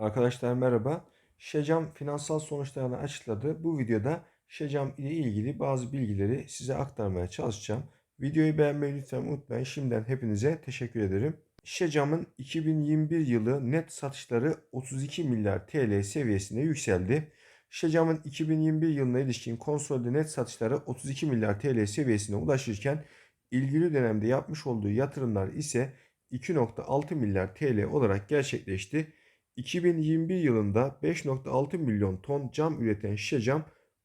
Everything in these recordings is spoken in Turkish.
Arkadaşlar merhaba. Şecam finansal sonuçlarını açıkladı. Bu videoda Şecam ile ilgili bazı bilgileri size aktarmaya çalışacağım. Videoyu beğenmeyi lütfen unutmayın. Şimdiden hepinize teşekkür ederim. Şecam'ın 2021 yılı net satışları 32 milyar TL seviyesine yükseldi. Şecam'ın 2021 yılına ilişkin konsolide net satışları 32 milyar TL seviyesine ulaşırken ilgili dönemde yapmış olduğu yatırımlar ise 2.6 milyar TL olarak gerçekleşti. 2021 yılında 5.6 milyon ton cam üreten şişe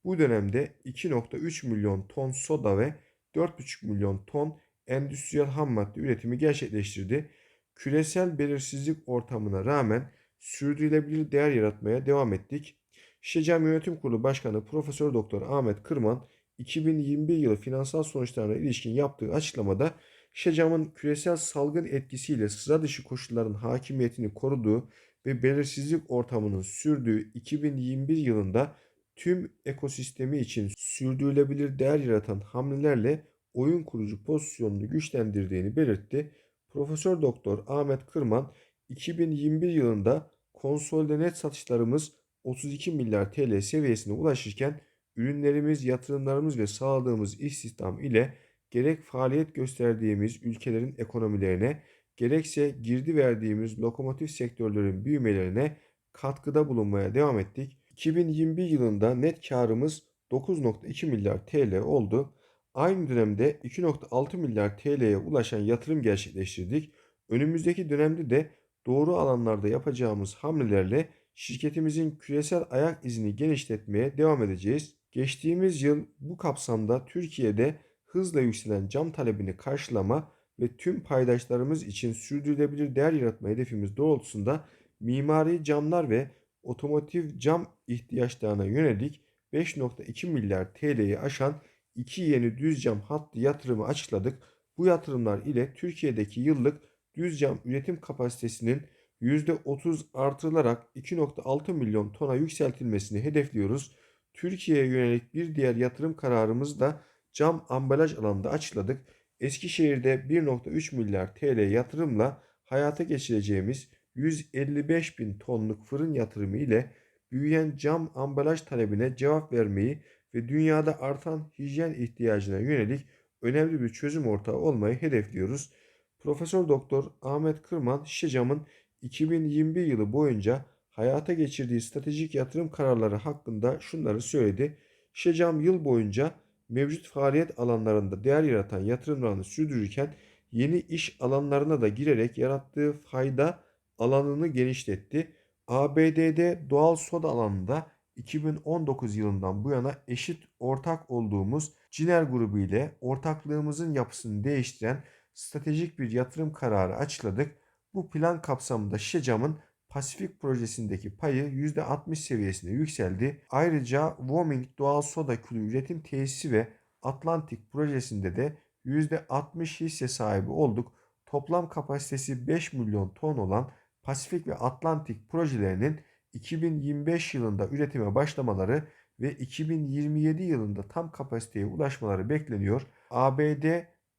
bu dönemde 2.3 milyon ton soda ve 4.5 milyon ton endüstriyel ham madde üretimi gerçekleştirdi. Küresel belirsizlik ortamına rağmen sürdürülebilir değer yaratmaya devam ettik. Şişe Cam Yönetim Kurulu Başkanı Profesör Doktor Ahmet Kırman 2021 yılı finansal sonuçlarına ilişkin yaptığı açıklamada Şişe Cam'ın küresel salgın etkisiyle sıra dışı koşulların hakimiyetini koruduğu ve belirsizlik ortamının sürdüğü 2021 yılında tüm ekosistemi için sürdürülebilir değer yaratan hamlelerle oyun kurucu pozisyonunu güçlendirdiğini belirtti. Profesör Doktor Ahmet Kırman 2021 yılında konsolide net satışlarımız 32 milyar TL seviyesine ulaşırken ürünlerimiz, yatırımlarımız ve sağladığımız istihdam ile gerek faaliyet gösterdiğimiz ülkelerin ekonomilerine gerekse girdi verdiğimiz lokomotif sektörlerin büyümelerine katkıda bulunmaya devam ettik. 2021 yılında net karımız 9.2 milyar TL oldu. Aynı dönemde 2.6 milyar TL'ye ulaşan yatırım gerçekleştirdik. Önümüzdeki dönemde de doğru alanlarda yapacağımız hamlelerle şirketimizin küresel ayak izini genişletmeye devam edeceğiz. Geçtiğimiz yıl bu kapsamda Türkiye'de hızla yükselen cam talebini karşılama ve tüm paydaşlarımız için sürdürülebilir değer yaratma hedefimiz doğrultusunda mimari camlar ve otomotiv cam ihtiyaçlarına yönelik 5.2 milyar TL'yi aşan iki yeni düz cam hattı yatırımı açıkladık. Bu yatırımlar ile Türkiye'deki yıllık düz cam üretim kapasitesinin %30 artırılarak 2.6 milyon tona yükseltilmesini hedefliyoruz. Türkiye'ye yönelik bir diğer yatırım kararımız da cam ambalaj alanında açıkladık. Eskişehir'de 1.3 milyar TL yatırımla hayata geçireceğimiz 155 bin tonluk fırın yatırımı ile büyüyen cam ambalaj talebine cevap vermeyi ve dünyada artan hijyen ihtiyacına yönelik önemli bir çözüm ortağı olmayı hedefliyoruz. Profesör Doktor Ahmet Kırman şişe camın 2021 yılı boyunca hayata geçirdiği stratejik yatırım kararları hakkında şunları söyledi. Şişe cam yıl boyunca mevcut faaliyet alanlarında değer yaratan yatırımlarını sürdürürken yeni iş alanlarına da girerek yarattığı fayda alanını genişletti. ABD'de doğal soda alanında 2019 yılından bu yana eşit ortak olduğumuz Ciner grubu ile ortaklığımızın yapısını değiştiren stratejik bir yatırım kararı açıkladık. Bu plan kapsamında Şişecam'ın Pasifik projesindeki payı %60 seviyesine yükseldi. Ayrıca Wyoming doğal soda külü üretim tesisi ve Atlantik projesinde de %60 hisse sahibi olduk. Toplam kapasitesi 5 milyon ton olan Pasifik ve Atlantik projelerinin 2025 yılında üretime başlamaları ve 2027 yılında tam kapasiteye ulaşmaları bekleniyor. ABD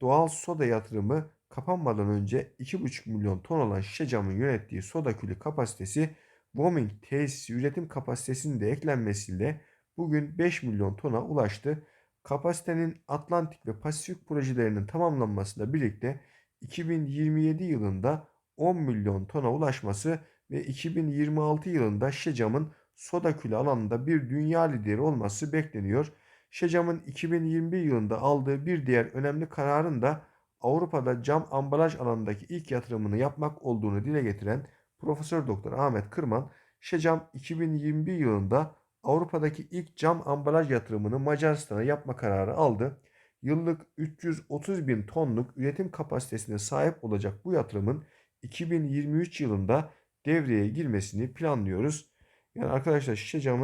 doğal soda yatırımı kapanmadan önce 2,5 milyon ton olan şişe camın yönettiği soda külü kapasitesi Wyoming tesisi üretim kapasitesinin de eklenmesiyle bugün 5 milyon tona ulaştı. Kapasitenin Atlantik ve Pasifik projelerinin tamamlanmasıyla birlikte 2027 yılında 10 milyon tona ulaşması ve 2026 yılında şişe camın soda külü alanında bir dünya lideri olması bekleniyor. Şişe camın 2021 yılında aldığı bir diğer önemli kararın da Avrupa'da cam ambalaj alanındaki ilk yatırımını yapmak olduğunu dile getiren Profesör Doktor Ahmet Kırman, Şecam 2021 yılında Avrupa'daki ilk cam ambalaj yatırımını Macaristan'a yapma kararı aldı. Yıllık 330 bin tonluk üretim kapasitesine sahip olacak bu yatırımın 2023 yılında devreye girmesini planlıyoruz. Yani arkadaşlar şişe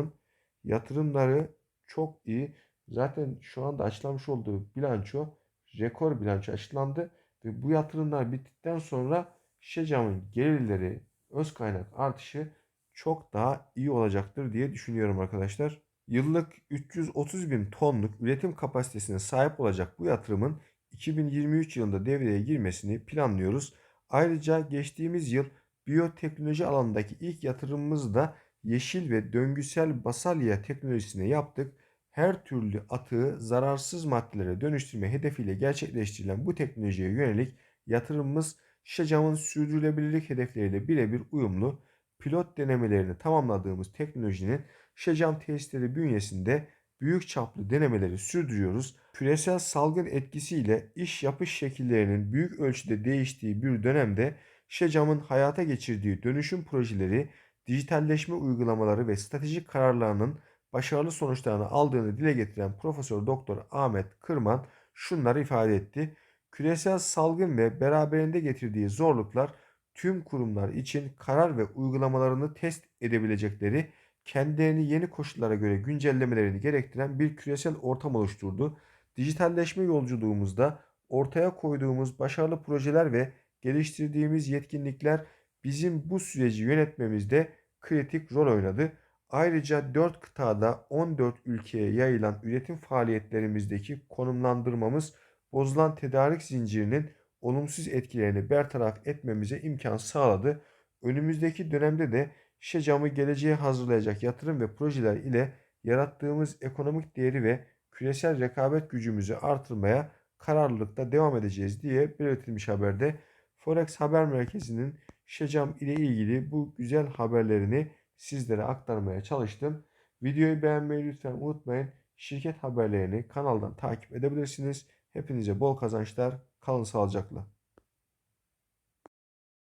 yatırımları çok iyi. Zaten şu anda açıklamış olduğu bilanço rekor bilanço açıklandı ve bu yatırımlar bittikten sonra şişe camın gelirleri, öz kaynak artışı çok daha iyi olacaktır diye düşünüyorum arkadaşlar. Yıllık 330 bin tonluk üretim kapasitesine sahip olacak bu yatırımın 2023 yılında devreye girmesini planlıyoruz. Ayrıca geçtiğimiz yıl biyoteknoloji alanındaki ilk yatırımımızı da yeşil ve döngüsel basalya teknolojisine yaptık. Her türlü atığı zararsız maddelere dönüştürme hedefiyle gerçekleştirilen bu teknolojiye yönelik yatırımımız Şişecam'ın sürdürülebilirlik hedefleriyle birebir uyumlu. Pilot denemelerini tamamladığımız teknolojinin Şişecam tesisleri bünyesinde büyük çaplı denemeleri sürdürüyoruz. Küresel salgın etkisiyle iş yapış şekillerinin büyük ölçüde değiştiği bir dönemde Şecam'ın hayata geçirdiği dönüşüm projeleri, dijitalleşme uygulamaları ve stratejik kararlarının başarılı sonuçlarını aldığını dile getiren Profesör Doktor Ahmet Kırman şunları ifade etti. Küresel salgın ve beraberinde getirdiği zorluklar tüm kurumlar için karar ve uygulamalarını test edebilecekleri kendilerini yeni koşullara göre güncellemelerini gerektiren bir küresel ortam oluşturdu. Dijitalleşme yolculuğumuzda ortaya koyduğumuz başarılı projeler ve geliştirdiğimiz yetkinlikler bizim bu süreci yönetmemizde kritik rol oynadı. Ayrıca 4 kıtada 14 ülkeye yayılan üretim faaliyetlerimizdeki konumlandırmamız bozulan tedarik zincirinin olumsuz etkilerini bertaraf etmemize imkan sağladı. Önümüzdeki dönemde de şişe camı geleceğe hazırlayacak yatırım ve projeler ile yarattığımız ekonomik değeri ve küresel rekabet gücümüzü artırmaya kararlılıkta devam edeceğiz diye belirtilmiş haberde. Forex Haber Merkezi'nin Şecam ile ilgili bu güzel haberlerini sizlere aktarmaya çalıştım. Videoyu beğenmeyi lütfen unutmayın. Şirket haberlerini kanaldan takip edebilirsiniz. Hepinize bol kazançlar. Kalın sağlıcakla.